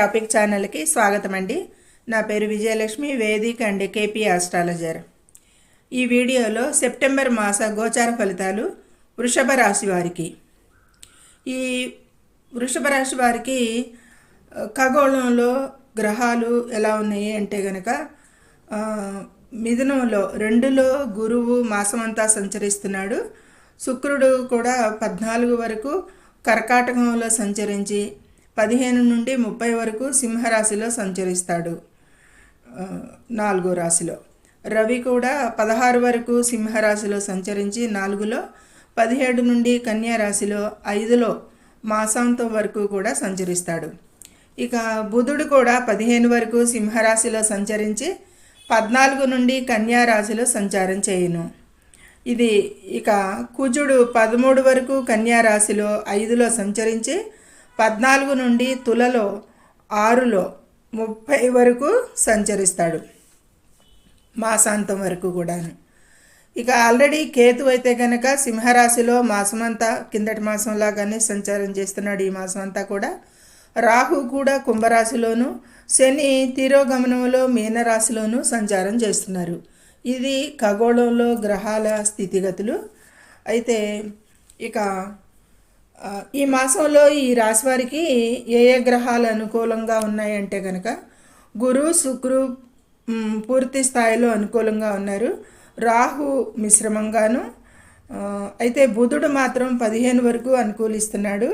Topic ఛానల్కి స్వాగతం అండి నా పేరు Vijayalakshmi Vedic and KP astrologer. ఈ వీడియోలో సెప్టెంబర్ మాస గోచార ఫలితాలు వృషభ రాశి వారికి. ఈ వృషభ రాశి వారికి ఖగోళంలో గ్రహాలు ఎలా ఉన్నాయి అంటే గనక మిథునంలో రెండులో గురువు మాసమంతా సంచరిస్తున్నాడు. శుక్రుడు కూడా పద్నాలుగు వరకు కర్కాటకంలో సంచరించి పదిహేను నుండి ముప్పై వరకు సింహరాశిలో సంచరిస్తాడు. నాలుగో రాశిలో. రవి కూడా పదహారు వరకు సింహరాశిలో సంచరించి నాలుగులో పదిహేడు నుండి కన్యా రాశిలో ఐదులో మాసాంతం వరకు కూడా సంచరిస్తాడు. ఇక బుధుడు కూడా పదిహేను వరకు సింహరాశిలో సంచరించి పద్నాలుగు నుండి కన్యా రాశిలో సంచారం చేయును. ఇది ఇక కుజుడు పదమూడు వరకు కన్యా రాశిలో ఐదులో సంచరించి పద్నాలుగు నుండి తులలో ఆరులో ముప్పై వరకు సంచరిస్తాడు. మాసాంతం వరకు కూడాను. ఇక ఆల్రెడీ కేతు అయితే కనుక సింహరాశిలో మాసమంతా కిందటి మాసంలాగానే సంచారం చేస్తున్నాడు ఈ మాసం అంతా కూడా. రాహు కూడా కుంభరాశిలోను శని తిరోగమనంలో మీనరాశిలోను సంచారం చేస్తున్నారు. ఇది ఖగోళంలో గ్రహాల స్థితిగతులు. అయితే ఇక ఈ మాసంలో ఈ రాశి వారికి ఏ ఏ గ్రహాలు అనుకూలంగా ఉన్నాయంటే కనుక గురు శుక్రు పూర్తి స్థాయిలో అనుకూలంగా ఉన్నారు. రాహు మిశ్రమంగాను అయితే బుధుడు మాత్రం పదిహేను వరకు అనుకూలిస్తున్నాడు.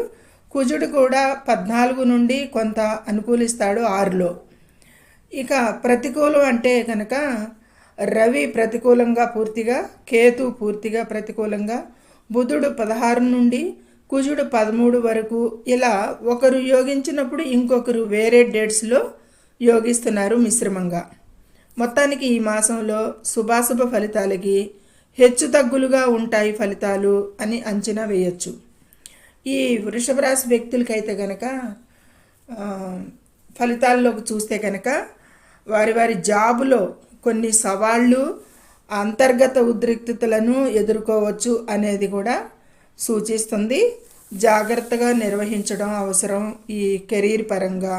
కుజుడు కూడా పద్నాలుగు నుండి కొంత అనుకూలిస్తాడు ఆరులో. ఇక ప్రతికూలం అంటే కనుక రవి ప్రతికూలంగా పూర్తిగా కేతు పూర్తిగా ప్రతికూలంగా బుధుడు పదహారు నుండి కుజుడు పదమూడు వరకు ఇలా ఒకరు యోగించినప్పుడు ఇంకొకరు వేరే డేట్స్లో యోగిస్తున్నారు మిశ్రమంగా. మొత్తానికి ఈ మాసంలో శుభాశుభ ఫలితాలకి హెచ్చు తగ్గులుగా ఉంటాయి ఫలితాలు అని అంచనా వేయచ్చు. ఈ వృషభ రాశి వ్యక్తులకైతే కనుక ఫలితాల్లోకి చూస్తే కనుక వారి వారి జాబులో కొన్ని సవాళ్ళు అంతర్గత ఉద్రిక్తతలను ఎదుర్కోవచ్చు అనేది కూడా సూచిస్తుంది. జాగ్రత్తగా నిర్వహించడం అవసరం ఈ కెరీర్ పరంగా.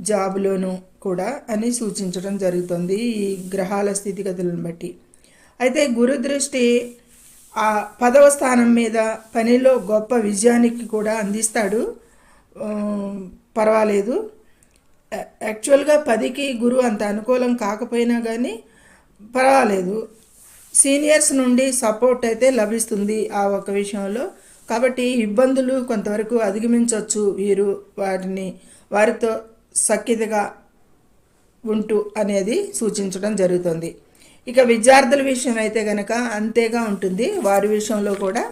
జాబులోను కూడా అని సూచించడం జరుగుతుంది ఈ గ్రహాల స్థితిగతులను బట్టి. అయితే గురు దృష్టి ఆ పదవ స్థానం మీద పనిలో గొప్ప విజయానికి కూడా అందిస్తాడు. పర్వాలేదు. యాక్చువల్గా పదికి గురువు అంత అనుకూలం కాకపోయినా కానీ పర్వాలేదు. సీనియర్స్ నుండి సపోర్ట్ అయితే లభిస్తుంది ఆ ఒక విషయంలో. కాబట్టి ఇబ్బందులు కొంతవరకు అధిగమించవచ్చు వీరు వారిని వారితో సఖ్యతగా ఉంటూ అనేది సూచించడం జరుగుతుంది. ఇక విద్యార్థుల విషయం అయితే కనుక అంతేగా ఉంటుంది. వారి విషయంలో కూడా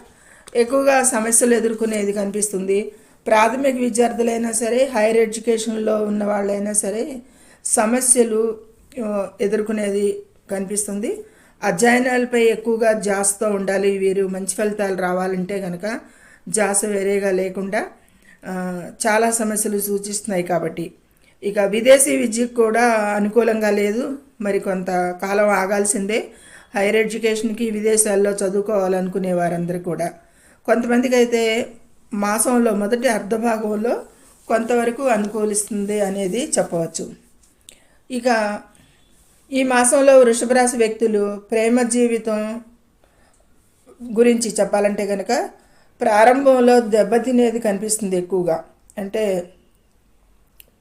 ఎక్కువగా సమస్యలు ఎదుర్కొనేది కనిపిస్తుంది. ప్రాథమిక విద్యార్థులైనా సరే హైయర్ ఎడ్యుకేషన్లో ఉన్న వాళ్ళైనా సరే సమస్యలు ఎదుర్కొనేది కనిపిస్తుంది. అధ్యయనాలపై ఎక్కువగా జాస్తో ఉండాలి వీరు మంచి ఫలితాలు రావాలంటే కనుక జాస వేరేగా లేకుండా చాలా సమస్యలు సూచిస్తున్నాయి కాబట్టి. ఇక విదేశీ విద్యకు కూడా అనుకూలంగా లేదు. మరి కొంత కాలం ఆగాల్సిందే. హైయర్ ఎడ్యుకేషన్కి విదేశాల్లో చదువుకోవాలనుకునే వారందరూ కూడా. కొంతమందికి అయితే మాసంలో మొదటి అర్ధభాగంలో కొంతవరకు అనుకూలిస్తుంది అనేది చెప్పవచ్చు. ఇక ఈ మాసంలో వృషభ రాశి వ్యక్తులు ప్రేమ జీవితం గురించి చెప్పాలంటే కనుక ప్రారంభంలో దెబ్బతినేది కనిపిస్తుంది ఎక్కువగా. అంటే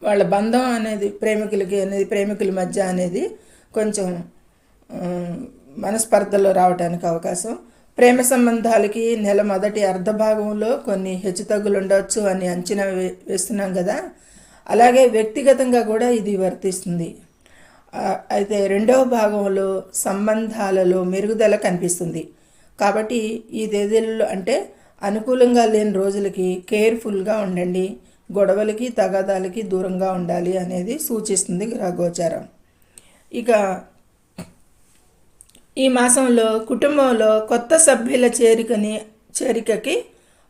వాళ్ళ బంధం అనేది ప్రేమికులకి అనేది ప్రేమికుల మధ్య అనేది కొంచెం మనస్పర్ధలో రావడానికి అవకాశం. ప్రేమ సంబంధాలకి నెల మొదటి అర్ధ భాగంలో కొన్ని హెచ్చుతగ్గులు ఉండవచ్చు అని అంచనా వే వేస్తున్నాం కదా. అలాగే వ్యక్తిగతంగా కూడా ఇది వర్తిస్తుంది. అయితే రెండవ భాగంలో సంబంధాలలో మెరుగుదల కనిపిస్తుంది. కాబట్టి ఈ తేదీలలో అంటే అనుకూలంగా లేని రోజులకి కేర్ఫుల్గా ఉండండి. గొడవలకి తగాదాలకి దూరంగా ఉండాలి అనేది సూచిస్తుంది గ్రహగోచారం. ఇక ఈ మాసంలో కుటుంబంలో కొత్త సభ్యుల చేరికని చేరికకి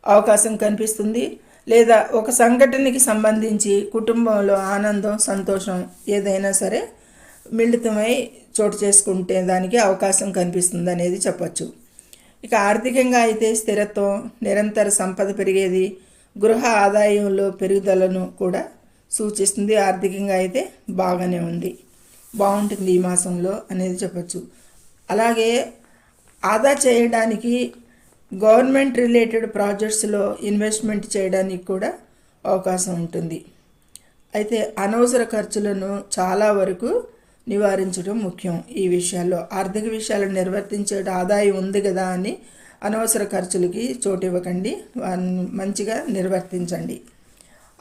అవకాశం కనిపిస్తుంది. లేదా ఒక సంఘటనకి సంబంధించి కుటుంబంలో ఆనందం సంతోషం ఏదైనా సరే మిళితమై చోటు చేసుకుంటే దానికి అవకాశం కనిపిస్తుంది అనేది చెప్పచ్చు. ఇక ఆర్థికంగా అయితే స్థిరత్వం నిరంతర సంపద పెరిగేది గృహ ఆదాయంలో పెరుగుదలను కూడా సూచిస్తుంది. ఆర్థికంగా అయితే బాగానే ఉంది. బాగుంటుంది ఈ మాసంలో అనేది చెప్పచ్చు. అలాగే ఆదా చేయడానికి గవర్నమెంట్ రిలేటెడ్ ప్రాజెక్ట్స్లో ఇన్వెస్ట్మెంట్ చేయడానికి కూడా అవకాశం ఉంటుంది. అయితే అనవసర ఖర్చులను చాలా వరకు నివారించడం ముఖ్యం. ఈ విషయాల్లో ఆర్థిక విషయాలను నిర్వర్తించే ఆదాయం ఉంది కదా అని అనవసర ఖర్చులకి చోటు ఇవ్వకండి వారిని మంచిగా నిర్వర్తించండి.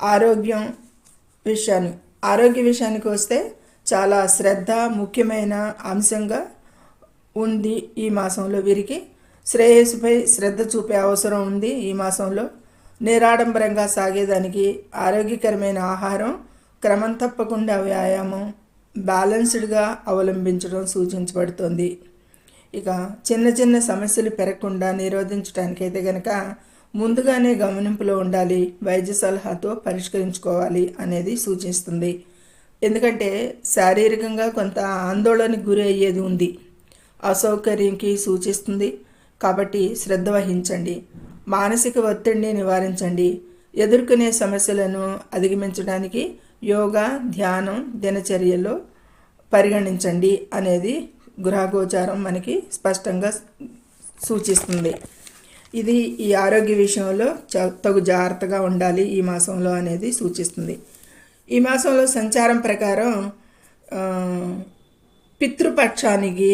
ఆరోగ్యం విషయాన్ని ఆరోగ్య విషయానికి వస్తే చాలా శ్రద్ధ ముఖ్యమైన అంశంగా ఉంది ఈ మాసంలో. వీరికి శ్రేయస్సుపై శ్రద్ధ చూపే అవసరం ఉంది ఈ మాసంలో. నిరాడంబరంగా సాగేదానికి ఆరోగ్యకరమైన ఆహారం క్రమం తప్పకుండా వ్యాయామం బ్యాలెన్స్డ్గా అవలంబించడం సూచించబడుతుంది. ఇక చిన్న చిన్న సమస్యలు పెరగకుండా నిరోధించడానికైతే గనక ముందుగానే గమనింపులో ఉండాలి వైద్య సలహాతో పరిష్కరించుకోవాలి అనేది సూచిస్తుంది. ఎందుకంటే శారీరకంగా కొంత ఆందోళనకు గురి అయ్యేది ఉంది. అసౌకర్యంకి సూచిస్తుంది. కాబట్టి శ్రద్ధ వహించండి. మానసిక ఒత్తిడిని నివారించండి. ఎదుర్కొనే సమస్యలను అధిగమించడానికి యోగా ధ్యానం దినచర్యలో పరిగణించండి అనేది గృహగోచారం మనకి స్పష్టంగా సూచిస్తుంది. ఇది ఈ ఆరోగ్య విషయంలో తగు జాగ్రత్తగా ఉండాలి ఈ మాసంలో అనేది సూచిస్తుంది. ఈ మాసంలో సంచారం ప్రకారం పితృపక్షానికి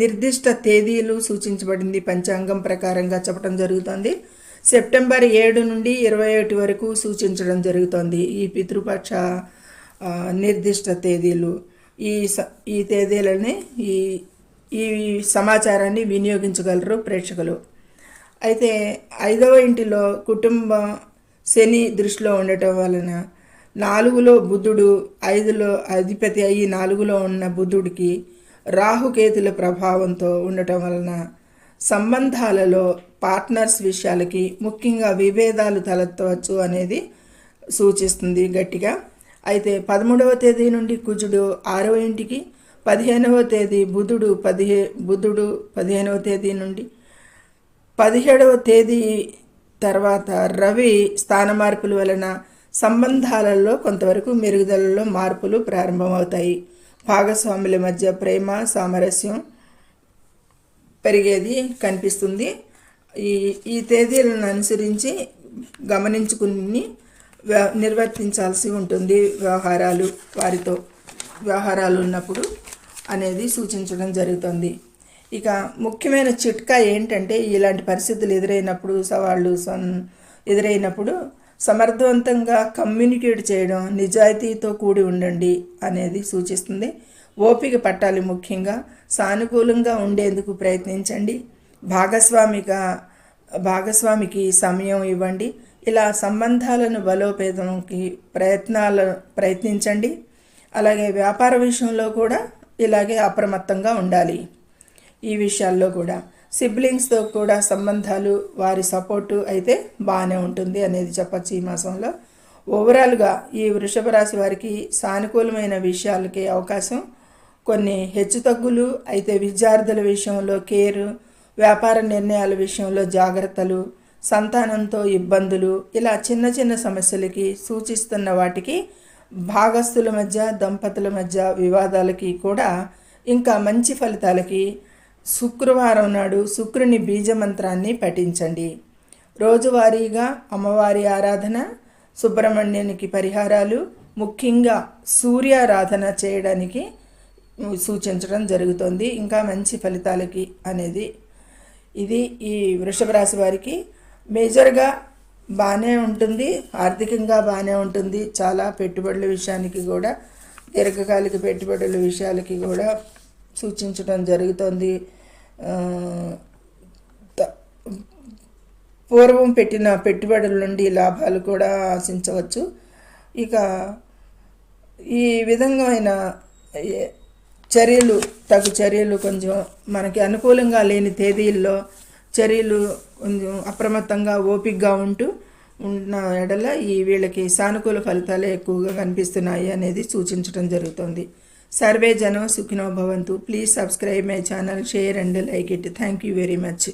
నిర్దిష్ట తేదీలు సూచించబడింది. పంచాంగం ప్రకారంగా చెప్పడం జరుగుతుంది. సెప్టెంబర్ ఏడు నుండి ఇరవై ఒకటి వరకు సూచించడం జరుగుతుంది. ఈ పితృపక్ష నిర్దిష్ట తేదీలు ఈ స ఈ తేదీలని ఈ ఈ సమాచారాన్ని వినియోగించగలరు ప్రేక్షకులు. అయితే ఐదవ ఇంటిలో కుటుంబం శని దృష్టిలో ఉండటం వలన నాలుగులో బుద్ధుడు ఐదులో అధిపతి అయ్యి నాలుగులో ఉన్న బుద్ధుడికి రాహుకేతుల ప్రభావంతో ఉండటం వలన సంబంధాలలో పార్ట్నర్స్ విషయాలకి ముఖ్యంగా విభేదాలు తలెత్తవచ్చు అనేది సూచిస్తుంది గట్టిగా. అయితే పదమూడవ తేదీ నుండి కుజుడు ఆరవ ఇంటికి పదిహేనవ తేదీ బుధుడు పదిహే బుధుడు పదిహేనవ తేదీ నుండి పదిహేడవ తేదీ తర్వాత రవి స్థాన మార్పుల వలన సంబంధాలలో కొంతవరకు మెరుగుదలలో మార్పులు ప్రారంభమవుతాయి. భాగస్వాముల మధ్య ప్రేమ సామరస్యం పెరిగేది కనిపిస్తుంది. ఈ ఈ తేదీలను అనుసరించి గమనించుకుని నిర్వర్తించాల్సి ఉంటుంది వ్యవహారాలు వారితో. వ్యవహారాలు ఉన్నప్పుడు అనేది సూచించడం జరుగుతుంది. ఇక ముఖ్యమైన చిట్కా ఏంటంటే ఇలాంటి పరిస్థితులు ఎదురైనప్పుడు సవాళ్ళు ఎదురైనప్పుడు సమర్థవంతంగా కమ్యూనికేట్ చేయడం నిజాయితీతో కూడి ఉండండి అనేది సూచిస్తుంది. ఓపిక పట్టాలి ముఖ్యంగా. సానుకూలంగా ఉండేందుకు ప్రయత్నించండి. భాగస్వామిగా భాగస్వామికి సమయం ఇవ్వండి. ఇలా సంబంధాలను బలోపేతంకి ప్రయత్నాల ప్రయత్నించండి. అలాగే వ్యాపార విషయంలో కూడా ఇలాగే అప్రమత్తంగా ఉండాలి. ఈ విషయాల్లో కూడా సిబ్లింగ్స్తో కూడా సంబంధాలు వారి సపోర్టు అయితే బాగానే ఉంటుంది అనేది చెప్పచ్చు ఈ మాసంలో. ఓవరాల్గా ఈ వృషభ రాశి వారికి సానుకూలమైన విషయాలకి అవకాశం. కొన్ని హెచ్చుతగ్గులు అయితే విద్యార్థుల విషయంలో కేరు వ్యాపార నిర్ణయాల విషయంలో జాగ్రత్తలు సంతానంతో ఇబ్బందులు ఇలా చిన్న చిన్న సమస్యలకి సూచిస్తున్న వాటికి భాగస్థుల మధ్య దంపతుల మధ్య వివాదాలకి కూడా ఇంకా మంచి ఫలితాలకి శుక్రవారం నాడు శుక్రుని బీజమంత్రాన్ని పఠించండి. రోజువారీగా అమ్మవారి ఆరాధన సుబ్రహ్మణ్యునికి పరిహారాలు ముఖ్యంగా సూర్యారాధన చేయడానికి సూచించడం జరుగుతుంది. ఇంకా మంచి ఫలితాలకి అనేది ఇది ఈ వృషభ రాశి వారికి మేజర్గా బాగానే ఉంటుంది ఆర్థికంగా బాగానే ఉంటుంది. చాలా పెట్టుబడుల విషయానికి కూడా దీర్ఘకాలిక పెట్టుబడుల విషయాలకి కూడా సూచించడం జరుగుతుంది. పూర్వం పెట్టిన పెట్టుబడుల నుండి లాభాలు కూడా ఆశించవచ్చు. ఇక ఈ విధంగా చర్యలు తగు చర్యలు కొంచెం మనకి అనుకూలంగా లేని తేదీల్లో చర్యలు కొంచెం అప్రమత్తంగా ఓపికగా ఉంటూ ఉన్న ఎడల ఈ వీళ్ళకి సానుకూల ఫలితాలే ఎక్కువగా కనిపిస్తున్నాయి అనేది సూచించడం జరుగుతుంది. సర్వే జనం సుఖినో భవంతు. Please subscribe my channel share and like it. Thank you very much.